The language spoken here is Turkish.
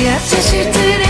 Hayat şaşırtır